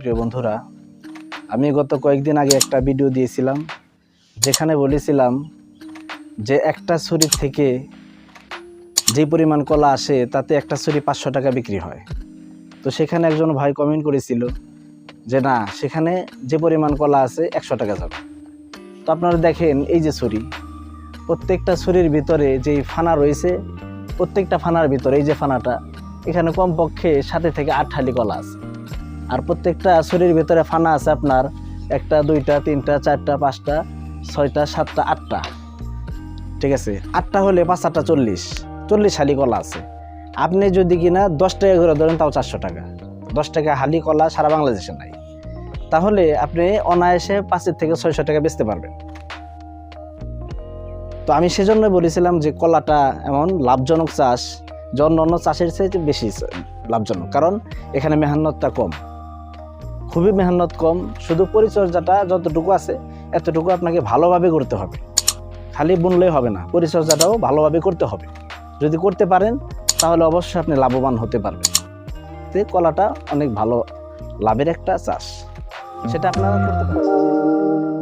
প্রিয় বন্ধুরা। আমি গত কয়েকদিন আগে একটা ভিডিও দিয়েছিলাম, যেখানে বলেছিলাম যে একটা ছুরির থেকে যে পরিমাণ কলা আসে, তাতে একটা ছুরি পাঁচশো টাকা বিক্রি হয়। তো সেখানে একজন ভাই কমেন্ট করেছিল যে, না, সেখানে যে পরিমাণ কলা আছে, একশো টাকা যাবে। তো আপনারা দেখেন এই যে ছুরি, প্রত্যেকটা ছুরির ভিতরে যেই ফানা রয়েছে, প্রত্যেকটা ফানার ভিতরে এই যে ফানাটা, এখানে কমপক্ষে সাথে থেকে আট হালি কলা আছে। আর প্রত্যেকটা ছুরির ভিতরে ফানা আছে আপনার একটা, দুইটা, তিনটা, চারটা, পাঁচটা, ছয়টা, সাতটা, আটটা। ঠিক আছে? আটটা হলে পাঁচ আটটা চল্লিশ। চল্লিশ হালি কলা আছে। আপনি যদি কিনা দশ টাকা করে ধরেন, তাও চারশো টাকা। দশ টাকা হালি কলা সারা বাংলাদেশে নাই। তাহলে আপনি অনায়াসে পাঁচের থেকে ছয়শো টাকা বেচতে পারবেন। তো আমি সেজন্য বলেছিলাম যে কলাটা এমন লাভজনক চাষ, যে অন্য অন্য চাষের চেয়ে বেশি লাভজনক। কারণ এখানে মেহান্নতটা কম। খুবই মেহনত কম, শুধু পরিচর্যাটা যতটুকু আছে, এতটুকু আপনাকে ভালোভাবে করতে হবে। খালি বুনলেই হবে না, পরিচর্যাটাও ভালোভাবে করতে হবে। যদি করতে পারেন, তাহলে অবশ্যই আপনি লাভবান হতে পারবেন। তে কলাটা অনেক ভালো, লাভের একটা চাষ। সেটা আপনারা করতে পারেন।